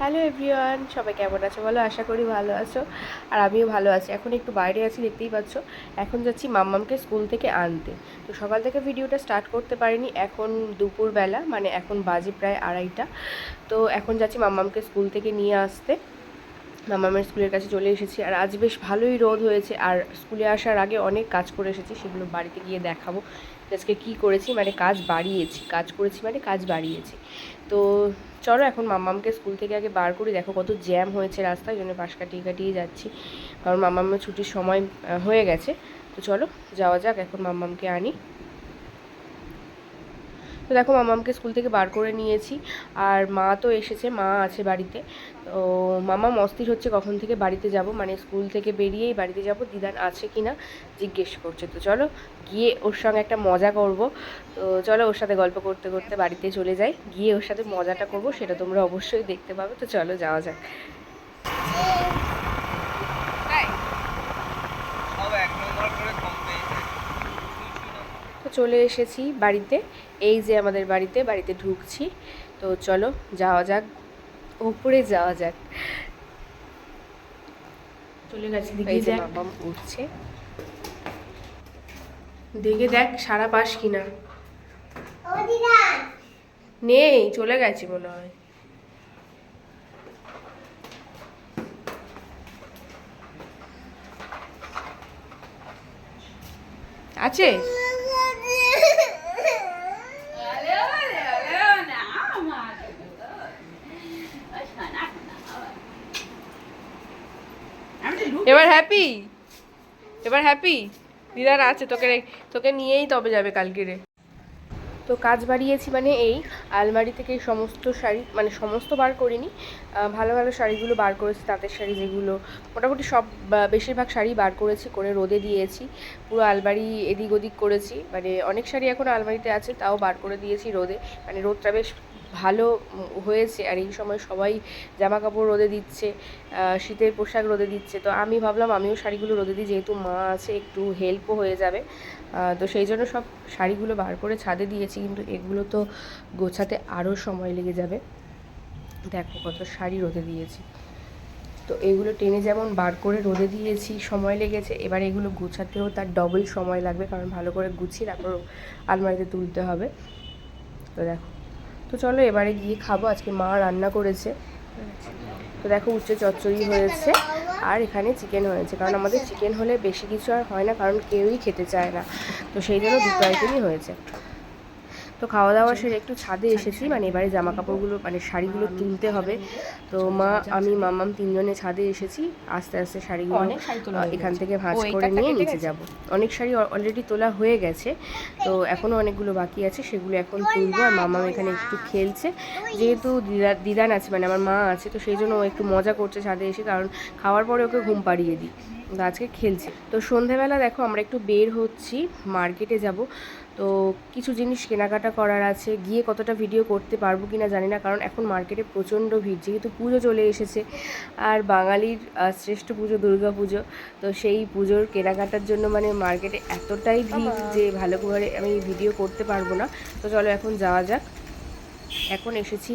Hello everyone, সবাই কেমন আছো? বলো, আশা করি ভালো আছো। আর আমিও ভালো আছি। এখন একটু বাইরে আছি, দেখতেই পাচ্ছ। এখন যাচ্ছি মাম্মামকে স্কুল থেকে আনতে। তো সকাল থেকে ভিডিওটা স্টার্ট করতে পারিনি, এখন দুপুরবেলা মানে এখন বাজে প্রায় আড়াইটা। তো এখন যাচ্ছি মাম্মামকে স্কুল থেকে নিয়ে আসতে। মামামের স্কুলের কাছে চলে এসেছি। আর আজ বেশ ভালোই রোদ হয়েছে। আর স্কুলে আসার আগে অনেক কাজ করে এসেছি, সেগুলো বাড়িতে গিয়ে দেখাবো। আজকে কি করেছি মানে কাজ বাড়িয়েছি, কাজ করেছি মানে কাজ বাড়িয়েছি। তো চলো এখন মাম্মামকে স্কুল থেকে আগে বার করি। দেখো কত জ্যাম হয়েছে রাস্তায় জন্য পাশ কাটিয়ে কাটিয়ে যাচ্ছি। কারণ মাম্মামের ছুটির সময় হয়ে গেছে। তো চলো, যাওয়া যাক, এখন মাম্মামকে আনি। তো দেখো মামামকে স্কুল থেকে বার করে নিয়েছি। আর মা তো এসেছে, মা আছে বাড়িতে। তো মামা মস্তির হচ্ছে কখন থেকে বাড়িতে যাব মানে স্কুল থেকে বেরিয়েই বাড়িতে যাব, দিদান আছে কি না জিজ্ঞেস করছে। তো চলো গিয়ে ওর সঙ্গে একটা মজা করব। তো চলো ওর সাথে গল্প করতে করতে বাড়িতে চলে যাই। গিয়ে ওর সাথে মজাটা করব, সেটা তোমরা অবশ্যই দেখতে পাবে। তো চলো যাওয়া যাক সব এক নম্বর করে কম পেয়েছে তো চলে এসেছি বাড়িতে। এই যে আমাদের বাড়িতে বাড়িতে ঢুকছি। তো চলো যাওয়া যাক। উপরে যাওয়া যাক। চলে গেছে দেখ উঠছে। দেখে দেখ সারা পাস কিনা। নেই চলে গেছে মনে হয়। আছে? এবার হ্যাপি এবার হ্যাপি দিদার আছে, তোকে তোকে নিয়েই তবে যাবে কালকে রে তো কাজ বাড়িয়েছি মানে এই আলমারি থেকে সমস্ত শাড়ি মানে সমস্ত বার করিনি ভালো ভালো শাড়িগুলো বার করেছি, তাঁতের শাড়ি যেগুলো, মোটামুটি সব বেশিরভাগ শাড়ি বার করেছি, করে রোদে দিয়েছি, পুরো আলমারি এদিক ওদিক করেছি মানে অনেক শাড়ি এখন আলমারিতে আছে, তাও বার করে দিয়েছি রোদে মানে রোদটা বেশ ভালো হয়েছে আর এই সময় সবাই জামা কাপড় রোদে দিচ্ছে শীতের পোশাক রোদে দিচ্ছে। তো আমি ভাবলাম আমিও শাড়িগুলো রোদে দিই, যেহেতু মা আছে, একটু হেল্পও হয়ে যাবে। তো সেই জন্য সব শাড়িগুলো বার করে ছাদে দিয়েছি, কিন্তু এগুলো তো গোছাতে আরও সময় লেগে যাবে। দেখো কত শাড়ি রোদে দিয়েছি। তো এগুলো টেনে যেমন বার করে রোদে দিয়েছি, সময় লেগেছে, এবার এগুলো গুছাতেও তার ডবল সময় লাগবে, কারণ ভালো করে গুছিয়ে তারপর আলমারিতে তুলতে হবে। তো দেখো। তো চলো এবারে গিয়ে খাব, আজকে মা রান্না করেছে। তো দেখো উচ্চ চচ্চড়ি হয়েছে, আর এখানে চিকেন হয়েছে, কারণ আমাদের চিকেন হলে বেশি কিছু আর হয় না, কারণ কেউই খেতে চায় না। তো সেই জন্য আইটেমই হয়েছে। তো খাওয়া দাওয়া সেরে একটু ছাদে এসেছি মানে এবারে জামা কাপড়গুলো মানে শাড়িগুলো তুলতে হবে। তো মা আমি মামাম তিনজনে ছাদে এসেছি আস্তে আস্তে শাড়িগুলো এখান থেকে ভাঁজ করে নিয়ে নিচে যাব। অনেক শাড়ি অলরেডি তোলা হয়ে গেছে। তো এখনও অনেকগুলো বাকি আছে সেগুলো এখন তুলবো। আর মামাম এখানে একটু খেলছে। যেহেতু দিদা দিদান আছে মানে আমার মা আছে তো সেই জন্য ও একটু মজা করছে ছাদে এসে কারণ খাওয়ার পরে ওকে ঘুম পাড়িয়ে দিই। তো আজকে খেলছে। তো সন্ধেবেলা দেখো আমরা একটু বের হচ্ছি মার্কেটে যাব। তো কিছু জিনিস কেনাকাটা করার আছে গিয়ে কতটা ভিডিও করতে পারব কি না জানি না কারণ এখন মার্কেটে প্রচণ্ড ভিড় যেহেতু পুজো চলে এসেছে। আর বাঙালির শ্রেষ্ঠ পুজো দুর্গা পুজো তো সেই পুজোর কেনাকাটার জন্য মানে মার্কেটে এতটাই ভিড় যে ভালো করে আমি ভিডিও করতে পারব না। তো চলো এখন যাওয়া যাক। এখন এসেছি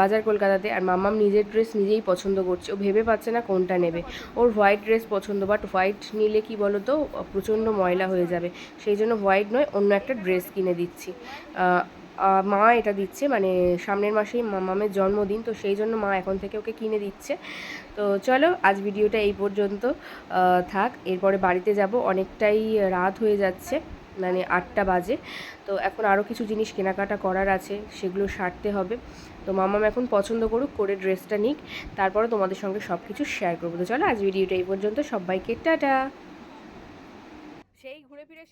বাজার কলকাতাতে আর মাম্মাম নিজের ড্রেস নিজেই পছন্দ করছে। ও ভেবে পাচ্ছে না কোনটা নেবে। ওর হোয়াইট ড্রেস পছন্দ বাট হোয়াইট নিলে কি বলো তো প্রচণ্ড ময়লা হয়ে যাবে। সেই জন্য হোয়াইট নয়, অন্য একটা ড্রেস কিনে দিচ্ছি। মা এটা দিচ্ছে মানে সামনের মাসেই মামামের জন্মদিন, তো সেই জন্য মা এখন থেকে ওকে কিনে দিচ্ছে। তো চলো, আজ ভিডিওটা এই পর্যন্ত থাক, এরপরে বাড়িতে যাব। অনেকটাই রাত হয়ে যাচ্ছে। মানে আটটা বাজে। তো এখন আরও কিছু জিনিস কেনাকাটা করার আছে, সেগুলো সারতে হবে। তো মামাম এখন পছন্দ করুক, করে ড্রেসটা নিক, তারপরে তোমাদের সঙ্গে সব কিছু শেয়ার করব। তো চলো আজ ভিডিওটা এই পর্যন্ত। সবাইকে টাটা! সেই ঘুরে ফিরে